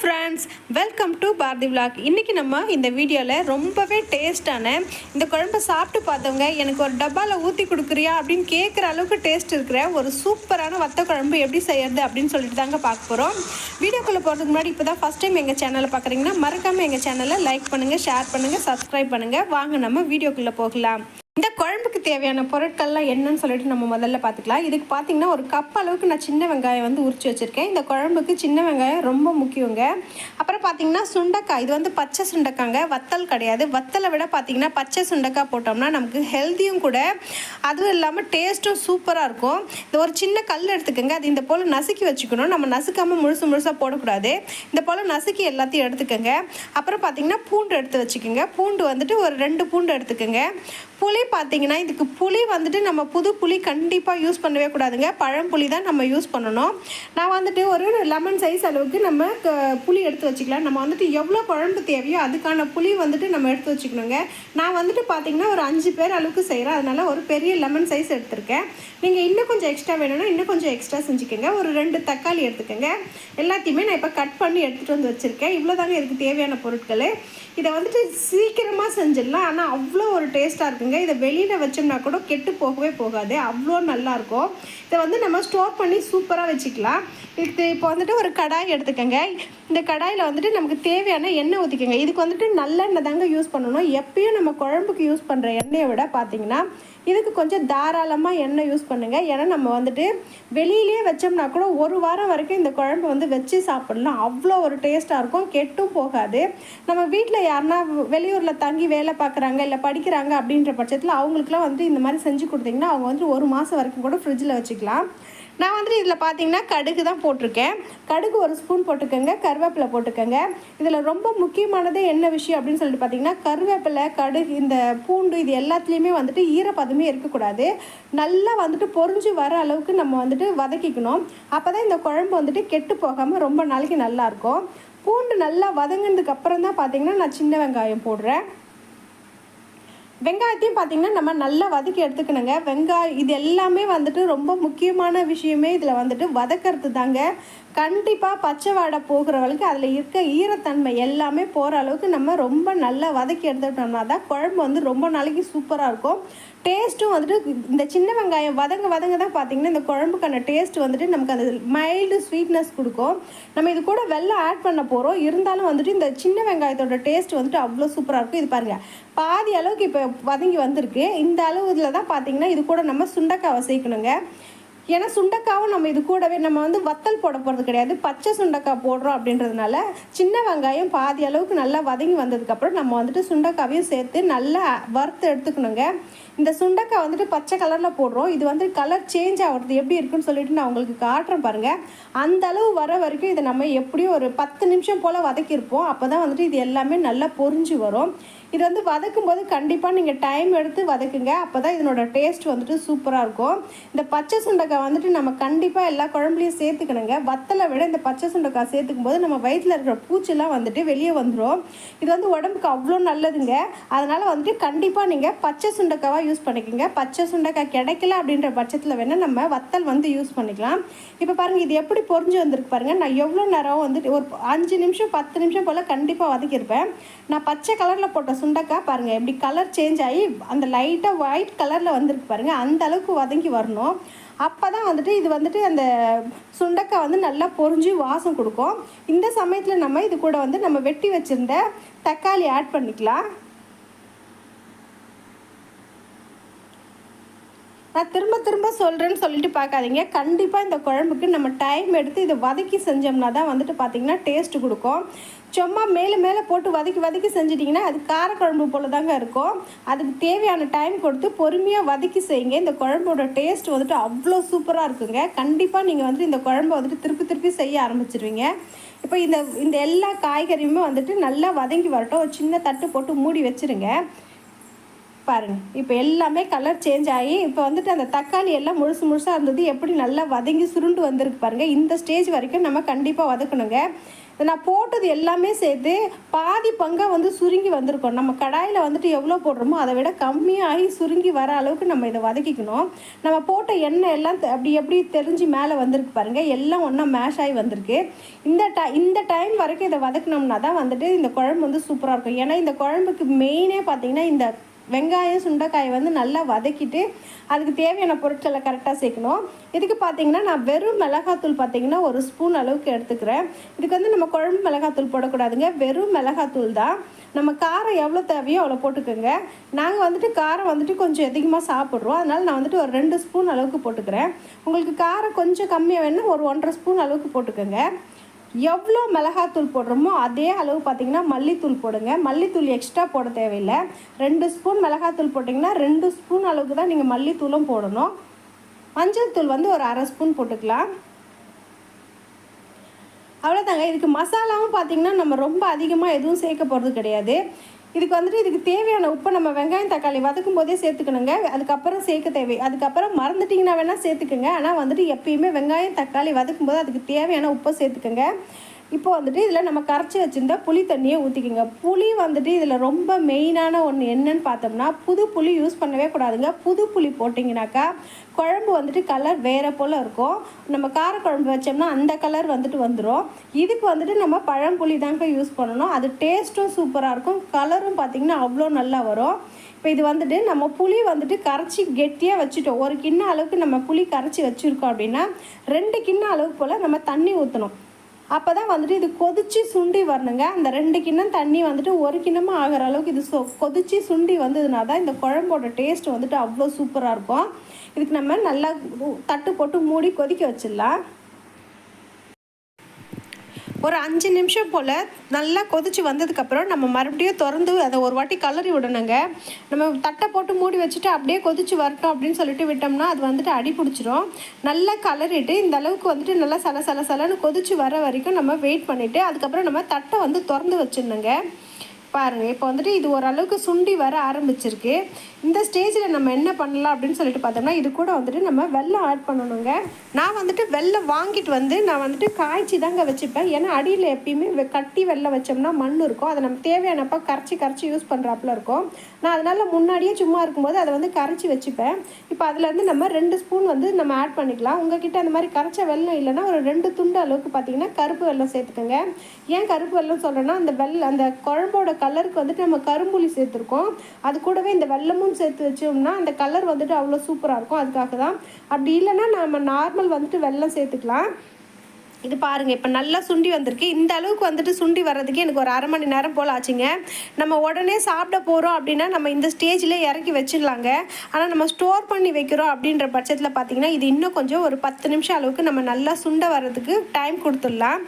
Friends welcome to Bharathi vlog இன்றைக்கி நம்ம இந்த வீடியோவில் ரொம்பவே டேஸ்ட்டான இந்த குழம்பு சாப்பிட்டு பார்த்தவங்க எனக்கு ஒரு டப்பாவில் ஊற்றி கொடுக்குறியா அப்படின்னு கேட்குற அளவுக்கு டேஸ்ட் இருக்கிற ஒரு சூப்பரான வத்த குழம்பு எப்படி செய்யறது அப்படின்னு சொல்லிட்டு தாங்க பார்க்க போகிறோம் வீடியோக்குள்ளே போகிறதுக்கு முன்னாடி இப்போ தான் ஃபஸ்ட் டைம் எங்கள் சேனலை பார்க்குறீங்கன்னா மறக்காமல் எங்கள் சேனலை லைக் பண்ணுங்கள் ஷேர் பண்ணுங்கள் சப்ஸ்கிரைப் பண்ணுங்கள் வாங்க நம்ம வீடியோக்குள்ளே போகலாம். இந்த குழம்புக்கு தேவையான பொருட்கள்லாம் என்னன்னு சொல்லிட்டு நம்ம முதல்ல பார்த்துக்கலாம். இதுக்கு பார்த்தீங்கன்னா ஒரு கப் அளவுக்கு நான் சின்ன வெங்காயம் வந்து உரிச்சு வச்சுருக்கேன். இந்த குழம்புக்கு சின்ன வெங்காயம் ரொம்ப முக்கியங்க. அப்புறம் பார்த்தீங்கன்னா சுண்டக்காய். இது வந்து பச்சை சுண்டக்காங்க. வத்தல் கிடையாது. வத்தலை விட பார்த்தீங்கன்னா பச்சை சுண்டக்காய் போட்டோம்னா நமக்கு ஹெல்த்தியும் கூட. அதுவும் இல்லாமல் டேஸ்ட்டும் சூப்பராக இருக்கும். இந்த ஒரு சின்ன கல் எடுத்துக்கோங்க. அது இந்த போல் நசுக்கி வச்சுக்கணும். நம்ம நசுக்காமல் முழுசு முழுசாக போடக்கூடாது. இந்த போல் நசுக்கி எல்லாத்தையும் எடுத்துக்கோங்க. அப்புறம் பார்த்தீங்கன்னா பூண்டு எடுத்து வச்சுக்கோங்க. பூண்டு வந்துட்டு ஒரு ரெண்டு பூண்டு எடுத்துக்கோங்க. புளி பார்த்தீங்கன்னா இதுக்கு புளி வந்துட்டு நம்ம புது புளி கண்டிப்பாக யூஸ் பண்ணவே கூடாதுங்க. பழம்புளி தான் நம்ம யூஸ் பண்ணணும். நான் வந்துட்டு ஒரு லெமன் சைஸ் அளவுக்கு நம்ம புளி எடுத்து வச்சுக்கலாம். நம்ம வந்துட்டு எவ்வளோ குழம்பு தேவையோ அதுக்கான புளி வந்துட்டு நம்ம எடுத்து வச்சுக்கணுங்க. நான் வந்துட்டு பார்த்தீங்கன்னா ஒரு அஞ்சு பேர் அளவுக்கு செய்கிறேன் அதனால் ஒரு பெரிய லெமன் சைஸ் எடுத்திருக்கேன். நீங்கள் இன்னும் கொஞ்சம் எக்ஸ்ட்ரா வேணும்னா இன்னும் கொஞ்சம் எக்ஸ்ட்ரா செஞ்சுக்கோங்க. ஒரு ரெண்டு தக்காளி எடுத்துக்கோங்க. எல்லாத்தையுமே நான் இப்போ கட் பண்ணி எடுத்துகிட்டு வந்து வச்சுருக்கேன். இவ்வளோ தாங்க இதுக்கு தேவையான பொருட்கள். இதை வந்துட்டு சீக்கிரமாக செஞ்சிடலாம். ஆனால் அவ்வளோ ஒரு டேஸ்ட்டாக இருக்குங்க. இதை வெளியில் வச்சோம்னா கூட கெட்டு போகவே போகாது. அவ்வளோ நல்லாயிருக்கும். இதை வந்து நம்ம ஸ்டோர் பண்ணி சூப்பராக வச்சுக்கலாம். இது இப்போ வந்துட்டு ஒரு கடாய் எடுத்துக்கோங்க. இந்த கடாயில் வந்துட்டு நமக்கு தேவையான எண்ணெய் ஊற்றிக்கோங்க இதுக்கு வந்துட்டு நல்லெண்ணெய் தாங்க யூஸ் பண்ணணும். எப்பயும் நம்ம குழம்புக்கு யூஸ் பண்ணுற எண்ணெயை விட பார்த்தீங்கன்னா இதுக்கு கொஞ்சம் தாராளமாக எண்ணெய் யூஸ் பண்ணுங்கள் ஏன்னா நம்ம வந்துட்டு வெளியிலேயே வச்சோம்னா கூட ஒரு வாரம் வரைக்கும் இந்த குழம்பு வந்து வச்சு சாப்பிடலாம். அவ்வளோ ஒரு டேஸ்ட்டாக இருக்கும். கெட்டும் போகாது. நம்ம வீட்டில் யாருன்னா வெளியூரில் தங்கி வேலை பார்க்குறாங்க இல்லை படிக்கிறாங்க அப்படின்ற பட்சத்தில் அவங்களுக்குலாம் வந்து இந்த மாதிரி செஞ்சு கொடுத்தீங்கன்னா அவங்க வந்து ஒரு மாதம் வரைக்கும் கூட ஃப்ரிட்ஜில் வச்சுக்கலாம். நான் வந்துட்டு இதில் பார்த்தீங்கன்னா கடுகு தான் போட்டிருக்கேன். கடுகு ஒரு ஸ்பூன் போட்டுக்கோங்க கருவேப்பிலை போட்டுக்கோங்க. இதில் ரொம்ப முக்கியமானது என்ன விஷயம் அப்படின்னு சொல்லிட்டு பார்த்தீங்கன்னா கருவேப்பிலை கடுகு இந்த பூண்டு இது எல்லாத்துலேயுமே வந்துட்டு ஈரப்பதமே இருக்கக்கூடாது. நல்லா வந்துட்டு பொரிஞ்சு வர அளவுக்கு நம்ம வந்துட்டு வதக்கிக்கணும். அப்போ தான் இந்த குழம்பு வந்துட்டு கெட்டு போகாமல் ரொம்ப நாளைக்கு நல்லாயிருக்கும் பூண்டு நல்லா வதங்கினதுக்கு அப்புறம் தான் பார்த்தீங்கன்னா நான் சின்ன வெங்காயம் போடுறேன். வெங்காயத்தையும் பார்த்தீங்கன்னா நம்ம நல்லா வதக்கி எடுத்துக்கணுங்க. வெங்காயம் இது எல்லாமே வந்துட்டு ரொம்ப முக்கியமான விஷயமே. இதில் வந்துட்டு வதக்கிறது தாங்க. கண்டிப்பாக பச்சை வாடை போகிறவளுக்கு அதில் இருக்க ஈரத்தன்மை எல்லாமே போகிற அளவுக்கு நம்ம ரொம்ப நல்லா வதக்கி எடுத்துக்கிட்டோம்னா தான் குழம்பு வந்து ரொம்ப நாளைக்கு சூப்பராக இருக்கும். டேஸ்ட்டும் வந்துட்டு இந்த சின்ன வெங்காயம் வதங்க வதங்க தான் பார்த்தீங்கன்னா இந்த குழம்புக்கான டேஸ்ட் வந்துட்டு நமக்கு அந்த மைல்டு ஸ்வீட்னஸ் கொடுக்கும். நம்ம இது கூட வெள்ளம் ஆட் பண்ண போகிறோம் இருந்தாலும் வந்துட்டு இந்த சின்ன வெங்காயத்தோட டேஸ்ட் வந்துட்டு அவ்வளோ சூப்பராக இருக்கும். இது பாருங்கள் பாதி அளவுக்கு இப்போ வதங்கி வந்திருக்கு. இந்த அளவு இதில் தான் பார்த்தீங்கன்னா இது கூட நம்ம சுண்டக்காவை சேர்க்கணுங்க. ஏன்னா சுண்டக்காவும் நம்ம இது கூடவே நம்ம வந்து வத்தல் போட போகிறது கிடையாது. பச்சை சுண்டக்காய் போடுறோம் அப்படின்றதுனால சின்ன வெங்காயம் பாதி அளவுக்கு நல்லா வதங்கி வந்ததுக்கப்புறம் நம்ம வந்துட்டு சுண்டக்காவையும் சேர்த்து நல்லா வறுத்து எடுத்துக்கணுங்க. இந்த சுண்டக்காய் வந்துட்டு பச்சை கலரில் போடுறோம். இது வந்து கலர் சேஞ்ச் ஆகிறது எப்படி இருக்குன்னு சொல்லிட்டு நான் உங்களுக்கு காட்டுறேன் பாருங்கள் அந்த அளவு வர வரைக்கும் இதை நம்ம எப்படியும் ஒரு பத்து நிமிஷம் போல் வதக்கியிருப்போம். அப்போ தான் வந்துட்டு இது எல்லாமே நல்லா பொரிஞ்சு வரும். இது வந்து வதக்கும் போது கண்டிப்பாக நீங்கள் டைம் எடுத்து வதக்குங்க. அப்போ தான் இதனோட டேஸ்ட் வந்துட்டு சூப்பராக இருக்கும். இந்த பச்சை சுண்டைக்காய் வந்துட்டு நம்ம கண்டிப்பாக எல்லா குழம்புலையும் சேர்த்துக்கணுங்க. வத்தலை விட இந்த பச்சை சுண்டைக்காய் சேர்த்துக்கும் போது நம்ம வயிற்றில் இருக்கிற பூச்சிலாம் வந்துட்டு வெளியே வந்துடும் இது வந்து உடம்புக்கு அவ்வளோ நல்லதுங்க. அதனால் வந்துட்டு கண்டிப்பாக நீங்கள் பச்சை சுண்டைக்காவாக யூஸ் பண்ணிக்கோங்க. பச்சை சுண்டைக்காய் கிடைக்கல அப்படின்ற பட்சத்தில் வேணால் நம்ம வத்தல் வந்து யூஸ் பண்ணிக்கலாம். இப்போ பாருங்கள் இது எப்படி பொரிஞ்சு வந்திருக்கு பாருங்கள் நான் எவ்வளோ நேரம் வந்துட்டு ஒரு அஞ்சு நிமிஷம் பத்து நிமிஷம் போல் கண்டிப்பாக வதக்கியிருப்பேன். நான் பச்சை கலரில் போட்ட சுண்டக்காய் பாருங்கள் எப்படி கலர் சேஞ்ச் ஆகி அந்த லைட்டாக ஒயிட் கலரில் வந்திருக்கு பாருங்கள் அந்த அளவுக்கு வதங்கி வரணும். அப்போ தான் வந்துட்டு இது வந்துட்டு அந்த சுண்டக்காய் வந்து நல்லா பொரிஞ்சு வாசம் கொடுக்கும். இந்த சமயத்தில் நம்ம இது கூட வந்து நம்ம வெட்டி வச்சுருந்த தக்காளி ஆட் பண்ணிக்கலாம். நான் திரும்ப திரும்ப சொல்கிறேன்னு சொல்லிட்டு பார்க்காதீங்க. கண்டிப்பாக இந்த குழம்புக்கு நம்ம டைம் எடுத்து இதை வதக்கி செஞ்சோம்னா தான் வந்துட்டு பார்த்திங்கன்னா டேஸ்ட் கொடுக்கும். சும்மா மேலே மேலே போட்டு வதக்கி வதக்கி செஞ்சிட்டிங்கன்னா அது காரக்குழம்பு போல் தாங்க இருக்கும். அதுக்கு தேவையான டைம் கொடுத்து பொறுமையாக வதக்கி செய்யுங்க. இந்த குழம்போட டேஸ்ட் வந்துட்டு அவ்வளோ சூப்பராக இருக்குங்க. கண்டிப்பாக நீங்கள் வந்துட்டு இந்த குழம்பை வந்துட்டு திருப்பி திருப்பி செய்ய ஆரம்பிச்சிருவீங்க. இப்போ இந்த இந்த எல்லா காய்கறியுமே வந்துட்டு நல்லா வதங்கி வரட்டும். ஒரு சின்ன தட்டு போட்டு மூடி வச்சுருங்க. பாருங்க. இப்போ எல்லாமே கலர் சேஞ்ச் ஆகி இப்போ வந்துட்டு அந்த தக்காளி எல்லாம் முழுசு முழுசாக இருந்தது எப்படி நல்லா வதங்கி சுருண்டு வந்திருக்கு பாருங்கள் இந்த ஸ்டேஜ் வரைக்கும் நம்ம கண்டிப்பாக வதக்கணுங்க. நான் போட்டது எல்லாமே சேர்த்து பாதி பங்காக வந்து சுருங்கி வந்திருக்கோம். நம்ம கடாயில் வந்துட்டு எவ்வளோ போடுறோமோ அதை விட கம்மியாகி சுருங்கி வர அளவுக்கு நம்ம இதை வதக்கிக்கணும். நம்ம போட்ட எண்ணெய் எல்லாம் அப்படி எப்படி தெரிஞ்சு மேலே வந்திருக்கு பாருங்கள் எல்லாம் ஒன்றா மேஷ் ஆகி வந்திருக்கு. இந்த டை இந்த டைம் வரைக்கும் இதை வதக்கினோம்னா தான் வந்துட்டு இந்த குழம்பு வந்து சூப்பராக இருக்கும். ஏன்னா இந்த குழம்புக்கு மெயினே பார்த்தீங்கன்னா இந்த வெங்காயம் சுண்டைக்காயை வந்து நல்லா வதக்கிட்டு அதுக்கு தேவையான பொருட்களை கரெக்டாக சேர்க்கணும். இதுக்கு பார்த்தீங்கன்னா நான் வெறும் மிளகாத்தூள் பார்த்தீங்கன்னா ஒரு ஸ்பூன் அளவுக்கு எடுத்துக்கிறேன். இதுக்கு வந்து நம்ம குழம்பு மிளகாத்தூள் போடக்கூடாதுங்க. வெறும் மிளகாத்தூள் தான். நம்ம காரம் எவ்வளோ தேவையோ அவ்வளோ போட்டுக்கோங்க. நாங்கள் வந்துட்டு காரம் வந்துட்டு கொஞ்சம் அதிகமாக சாப்பிட்றோம். அதனால் நான் வந்துட்டு ஒரு ரெண்டு ஸ்பூன் அளவுக்கு போட்டுக்கிறேன். உங்களுக்கு காரம் கொஞ்சம் கம்மியாக வேணும்னா ஒரு ஒன்றரை ஸ்பூன் அளவுக்கு போட்டுக்கோங்க. எவ்வளோ மிளகாத்தூள் போடுறோமோ அதே அளவு பார்த்தீங்கன்னா மல்லித்தூள் போடுங்க. மல்லித்தூள் எக்ஸ்ட்ரா போட தேவையில்லை. ரெண்டு ஸ்பூன் மிளகாத்தூள் போட்டிங்கன்னா ரெண்டு ஸ்பூன் அளவுக்கு தான் நீங்கள் மல்லித்தூளும் போடணும். மஞ்சள் தூள் வந்து ஒரு அரை ஸ்பூன் போட்டுக்கலாம். அவ்வளோதாங்க இதுக்கு மசாலாவும் பார்த்தீங்கன்னா நம்ம ரொம்ப அதிகமாக எதுவும் சேர்க்க போகிறது கிடையாது. இதுக்கு வந்துட்டு இதுக்கு தேவையான உப்பை நம்ம வெங்காயம் தக்காளி வதக்கும் போதே சேர்த்துக்கணுங்க. அதுக்கப்புறம் சேர்க்க தேவை. அதுக்கப்புறம் மறந்துட்டிங்கன்னா வேணால் சேர்த்துக்கோங்க. ஆனால் வந்துட்டு எப்பயுமே வெங்காயம் தக்காளி வதக்கும் போது அதுக்கு தேவையான உப்பை சேர்த்துக்கோங்க. இப்போ வந்துட்டு இதில் நம்ம கரைச்சி வச்சுருந்தா புளி தண்ணியை ஊற்றிக்கோங்க புளி வந்துட்டு இதில் ரொம்ப மெயினான ஒன்று என்னன்னு பார்த்தோம்னா புது புளி யூஸ் பண்ணவே கூடாதுங்க. புது புளி போட்டிங்கனாக்கா குழம்பு வந்துட்டு கலர் வேறு போல் இருக்கும். நம்ம காரக்குழம்பு வச்சோம்னா அந்த கலர் வந்துட்டு வந்துடும் இதுக்கு வந்துட்டு நம்ம பழம்புளி தாங்க யூஸ் பண்ணணும். அது டேஸ்ட்டும் சூப்பராக இருக்கும். கலரும் பார்த்திங்கன்னா அவ்வளோ நல்லா வரும். இப்போ இது வந்துட்டு நம்ம புளி வந்துட்டு கரைச்சி கெட்டியாக வச்சுட்டோம். ஒரு கிண்ண அளவுக்கு நம்ம புளி கரைச்சி வச்சுருக்கோம் அப்படின்னா ரெண்டு கிண்ண அளவுக்கு போல் நம்ம தண்ணி ஊற்றணும் அப்போ தான் வந்துட்டு இது கொதிச்சு சுண்டி வரணுங்க. அந்த ரெண்டு கிண்ணம் தண்ணி வந்துட்டு ஒரு கிண்ணமாக ஆகிற அளவுக்கு இது சொ கொதிச்சு சுண்டி வந்ததுனா தான் இந்த குழம்போட டேஸ்ட் வந்துட்டு அவ்வளோ சூப்பராக இருக்கும். இதுக்கு நம்ம நல்லா தட்டு போட்டு மூடி கொதிக்க வச்சிடலாம். ஒரு அஞ்சு நிமிஷம் போல் நல்லா கொதிச்சு வந்ததுக்கப்புறம் நம்ம மறுபடியும் திறந்து அதை ஒரு வாட்டி கலரி விடணுங்க. நம்ம தட்டை போட்டு மூடி வச்சுட்டு அப்படியே கொதிச்சு வரட்டும் அப்படின்னு சொல்லிட்டு விட்டோம்னா அது வந்துட்டு அடி பிடிச்சிரும். நல்லா கலரிட்டு இந்த அளவுக்கு வந்துட்டு நல்லா சல சல சலன்னு கொதிச்சு வர வரைக்கும் நம்ம வெயிட் பண்ணிவிட்டு அதுக்கப்புறம் நம்ம தட்டை வந்து திறந்து வச்சிடணுங்க. பாருங்கள் இப்போ வந்துட்டு இது ஓரளவுக்கு சுண்டி வர ஆரம்பிச்சிருக்கு. இந்த ஸ்டேஜில் நம்ம என்ன பண்ணலாம் அப்படின்னு சொல்லிட்டு பார்த்தோம்னா இது கூட வந்துட்டு நம்ம வெள்ளம் ஆட் பண்ணணுங்க. நான் வந்துட்டு வெள்ளம் வாங்கிட்டு வந்து நான் வந்துட்டு காய்ச்சி தாங்க வச்சுப்பேன். ஏன்னா அடியில் எப்பயுமே வெ- கட்டி வெள்ளம் வச்சோம்னா மண் இருக்கும். அதை நம்ம தேவையானப்போ கரைச்சி கரைச்சி யூஸ் பண்ணுறாப்புல இருக்கும். நான் அதனால் முன்னாடியே சும்மா இருக்கும்போது அதை வந்து கரைச்சி வச்சுப்பேன். இப்போ அதுலேருந்து நம்ம ரெண்டு ஸ்பூன் வந்து நம்ம ஆட் பண்ணிக்கலாம். உங்ககிட்ட அந்த மாதிரி கரைச்ச வெள்ளம் இல்லைன்னா ஒரு ரெண்டு துண்டு அளவுக்கு பார்த்தீங்கன்னா கருப்பு வெல்லம் சேர்த்துக்கோங்க. ஏன் கருப்பு வெல்லம் சொல்கிறேன்னா அந்த வெள்ளை அந்த குழம்போட கலருக்கு வந்துட்டு நம்ம கரும்புலி சேர்த்துருக்கோம். அது கூடவே இந்த வெல்லமும் சேர்த்து வச்சோம்னா அந்த கலர் வந்துட்டு அவ்வளோ சூப்பராக இருக்கும். அதுக்காக தான் அப்படி இல்லைன்னா நம்ம நார்மல் வந்துட்டு வெல்லம் சேர்த்துக்கலாம். இது பாருங்கள் இப்போ நல்லா சுண்டி வந்திருக்கு. இந்த அளவுக்கு வந்துட்டு சுண்டி வர்றதுக்கு எனக்கு ஒரு அரை மணி நேரம் போல் ஆச்சுங்க. நம்ம உடனே சாப்பிட போகிறோம் அப்படின்னா நம்ம இந்த ஸ்டேஜில் இறக்கி வச்சிடலாங்க. ஆனால் நம்ம ஸ்டோர் பண்ணி வைக்கிறோம் அப்படின்ற பட்சத்தில் பார்த்தீங்கன்னா இது இன்னும் கொஞ்சம் ஒரு பத்து நிமிஷம் அளவுக்கு நம்ம நல்லா சுண்ட வர்றதுக்கு டைம் கொடுத்துடலாம்.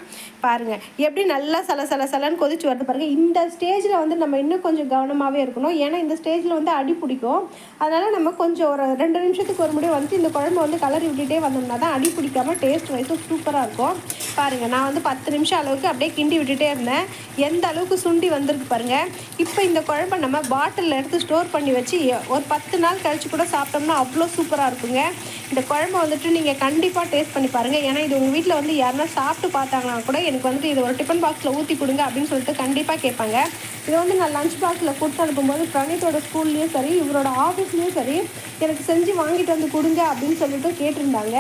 பாருங்கள் எப்படி நல்லா சல சல சலன்னு கொதிச்சு வருது பாருங்கள் இந்த ஸ்டேஜில் வந்து நம்ம இன்னும் கொஞ்சம் கவனமாகவே இருக்கணும். ஏன்னா இந்த ஸ்டேஜில் வந்து அடி பிடிக்கும். அதனால் நம்ம கொஞ்சம் ஒரு ரெண்டு நிமிஷத்துக்கு ஒரு முறை வந்துட்டு இந்த குழம்பு வந்து கலர் விட்டுகிட்டே வந்தோம்னா தான் அடி பிடிக்காம டேஸ்ட் வைஸும் சூப்பராக இருக்கும். பாருங்கள் நான் வந்து பத்து நிமிஷம் அளவுக்கு அப்படியே கிண்டி விட்டுட்டே இருந்தேன். எந்த அளவுக்கு சுண்டி வந்திருக்கு பாருங்கள் இப்போ இந்த குழம்பை நம்ம பாட்டிலில் எடுத்து ஸ்டோர் பண்ணி வச்சு ஒரு பத்து நாள் கழிச்சு கூட சாப்பிட்டோம்னா அவ்வளோ சூப்பராக இருக்குங்க. இந்த குழம்பை வந்துட்டு நீங்கள் கண்டிப்பாக டேஸ்ட் பண்ணி பாருங்கள் ஏன்னா இது உங்கள் வீட்டில் வந்து யாருன்னா சாப்பிட்டு பார்த்தாங்கன்னா கூட எனக்கு வந்துட்டு இது ஒரு டிஃபன் பாக்ஸில் ஊற்றி கொடுங்க அப்படின்னு சொல்லிட்டு கண்டிப்பாக கேட்பாங்க. இதை வந்து நான் லஞ்ச் பாக்ஸில் கொடுத்து அனுப்பும்போது பிரணீத்தோட ஸ்கூல்லேயும் சரி இவரோட ஆஃபீஸ்லேயும் சரி எனக்கு செஞ்சு வாங்கிட்டு வந்து கொடுங்க அப்படின்னு சொல்லிட்டு கேட்டிருந்தாங்க.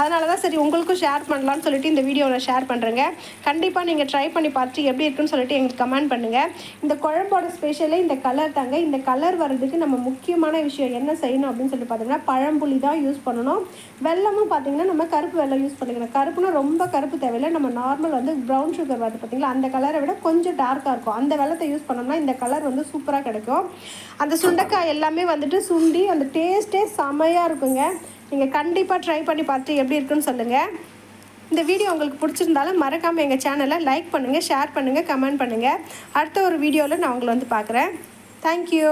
அதனால தான் சரி உங்களுக்கும் ஷேர் பண்ணலாம்னு சொல்லிட்டு இந்த வீடியோவில் ஷேர் பண்ணுறேங்க கண்டிப்பாக நீங்கள் ட்ரை பண்ணி பார்த்துட்டு எப்படி இருக்குன்னு சொல்லிட்டு எங்களுக்கு கமெண்ட் பண்ணுங்கள் இந்த குழம்போட ஸ்பெஷலே இந்த கலர் தாங்க. இந்த கலர் வர்றதுக்கு நம்ம முக்கியமான விஷயம் என்ன செய்யணும் அப்படின்னு சொல்லிட்டு பார்த்தீங்கன்னா பழம்புளி தான் யூஸ் பண்ணணும். வெல்லமும் பார்த்தீங்கன்னா நம்ம கருப்பு வெள்ளம் யூஸ் பண்ணிக்கணும். கருப்புனா ரொம்ப கருப்பு தேவையில்லை. நம்ம நார்மல் வந்து ப்ரௌன் சுகர் வருது பார்த்தீங்களா அந்த கலரை விட கொஞ்சம் டார்க்காக இருக்கும். அந்த வெள்ளத்தை யூஸ் பண்ணோம்னா இந்த கலர் வந்து சூப்பராக கிடைக்கும். அந்த சுண்டைக்காய் எல்லாமே வந்துட்டு சுண்டி அந்த டேஸ்ட்டே செமையாக இருக்குங்க. நீங்கள் கண்டிப்பாக ட்ரை பண்ணி பார்த்துட்டு எப்படி இருக்குன்னு சொல்லுங்கள் இந்த வீடியோ உங்களுக்கு பிடிச்சிருந்தாலும் மறக்காமல் எங்கள் சேனலை லைக் பண்ணுங்கள் ஷேர் பண்ணுங்கள் கமெண்ட் பண்ணுங்கள் அடுத்த ஒரு வீடியோவில் நான் உங்களை வந்து பார்க்குறேன். தேங்க்யூ